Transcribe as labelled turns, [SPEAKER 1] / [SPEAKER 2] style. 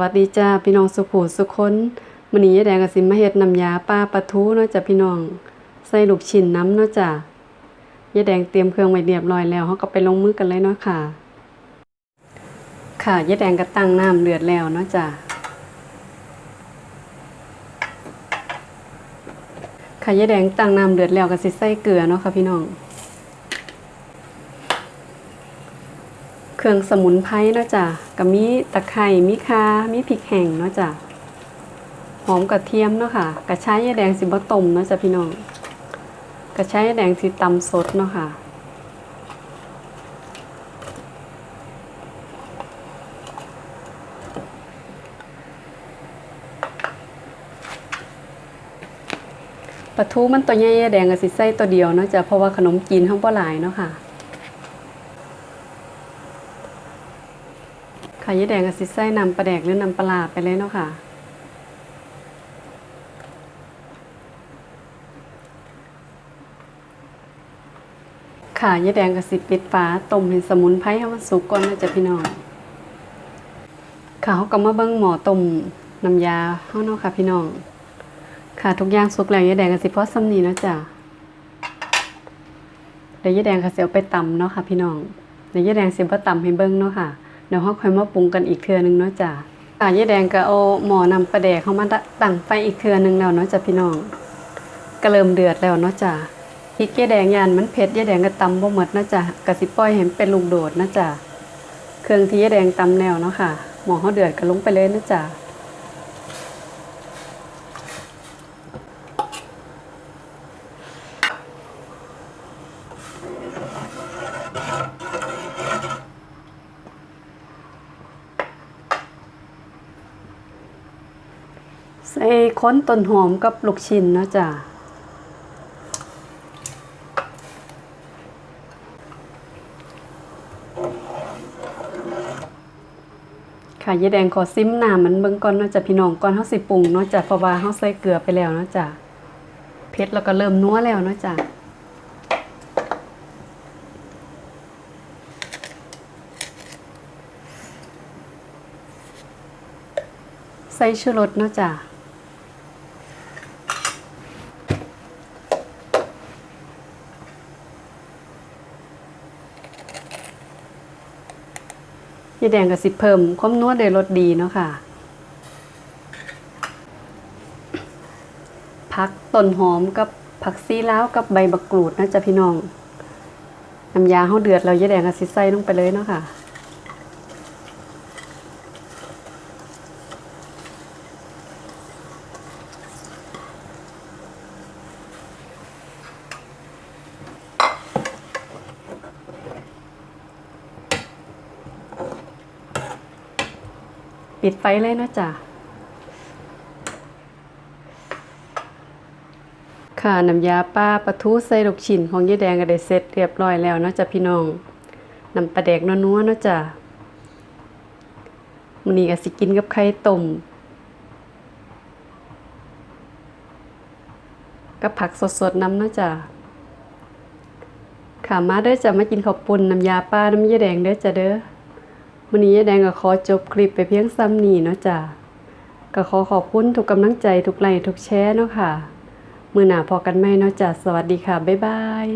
[SPEAKER 1] วัสดีจ้าพี่น้องสุขูสุคนมื้อนี้ยายแดงก็สิมาเฮ็ดน้ำยาปลาปลาทูเนาะจ้ะพี่น้อง ใส่ลูกชิ้นน้ำเนาะจ้ะยายแดงเตรียมเครื่องไว้เรียบร้อยแล้วเฮาก็ไปลงมือกันเลยเนาะค่ะ ค่ะยายแดงก็ตั้งน้ำเดือดแล้วเนาะจ้ะค่ะยายแดงตั้งน้ำเดือดแล้วก็สิใส่เกลือเนาะค่ะพี่น้อง เครื่องสมุนไพรเนาะจ้ะก็มีตะไคร้มีข่ามีพริกแห้งเนาะจ้ะหอมกระเทียมเนาะค่ะกระชายแดงสิบ่ต้มเนาะจ้ะพี่น้องกระชายแดงสิตำสดเนาะค่ะปลาทูมันตัวใหญ่แดงก็สิใส่ตัวเดียวเนาะจ้ะเพราะว่าขนมจีนเฮาบ่หลายเนาะค่ะ ค่ะยายแดงกับสิใส่น้ำปลาแดกหรือนำปลาไปเลยเนาะค่ะ ค่ะยายแดงกับสิปิดฝาต้มให้สมุนไพรให้มันสุกก่อนนะจ๊ะพี่น้องค่ะเขาก็มาเบิ้งหมอต้มน้ำยาเฮาเนาะค่ะพี่น้อง ค่ะทุกอย่างสุกแล้วยายแดงกับสิพอซ้ำนี้เนาะจ้ะเดี๋ยวยายแดงก็สิเอไปตำเนาะค่ะพี่น้องเดี๋ยวยายแดงสิบ่ตำให้เบิ้งเนาะค่ะ ดี๋ยวเขาค่อยมาปรุงกันอีกเทื่อนึงเนาะจ้ะอะยายแดงก็เอาหมอนำประแดกเข้ามาตั้งไฟอีกเทื่อนึงแล้วเนาะจ้ะพี่น้องก็เริ่มเดือดแล้วเนาะจ้ะพริกยายแดงยานมันเผ็ดยายแดงก็ตำบ่หมดเนาะจ้ะกะสิป้อยเห็นเป็นลูกโดดเนาะจ้ะเครื่องที่ยายแดงตำแนวเนาะค่ะหมอเขาเดือดก็ลงไปเลยเนาะจ้ะ ใส่ค้นต้นหอมกับลูกชิ้นนะจ้ะค่ะยายแดงขอซิมน้ำมันเบิ่งก่อนเนาะจ้ะพี่น้องก่อนเฮาสิปรุงเนาะจ้ะเพราะว่าเฮาใส่เกลือไปแล้วเนาะจ้ะเผ็ดแล้วก็เริ่มนัวแล้วเนาะจ้ะใส่ชูรสเนาะจ้ะ ยายแดงก็สิเพิ่มความนัวโดยรสดีเนาะค่ะ ผักต้นหอมกับผักซีล้าวกับใบบักกรูดนะจ๊ะพี่น้อง น้ำยาเฮาเดือดเรายายแดงก็สิใส่ลงไปเลยเนาะค่ะ ปิดไฟเลยนะจ้ะค่ะน้ำยาปลาปลาทูใส่ลูกชิ้นของยายแดงก็ได้เสร็จเรียบร้อยแล้วนะจ้ะพี่น้องน้ำปลาแดกนัวๆนะจ้ะมื้อนี้ก็สิกินกับไข่ต้มกับผักสดๆน้ำนะจ้ะค่ะมาเด้อจ้ะมากินข้าวปุ้นน้ำยาปลาน้ำยาแดงเด้อจ้ะเด้อ วันนี้ยายแดงก็ขอจบคลิปไปเพียงซ้ำนี้เนาะจ้ะก็ขอขอบคุณทุกกำลังใจทุกไลค์ทุกแชร์เนาะค่ะ มือหนาพอกันไหมเนาะจ้ะสวัสดีค่ะ บ๊ายบาย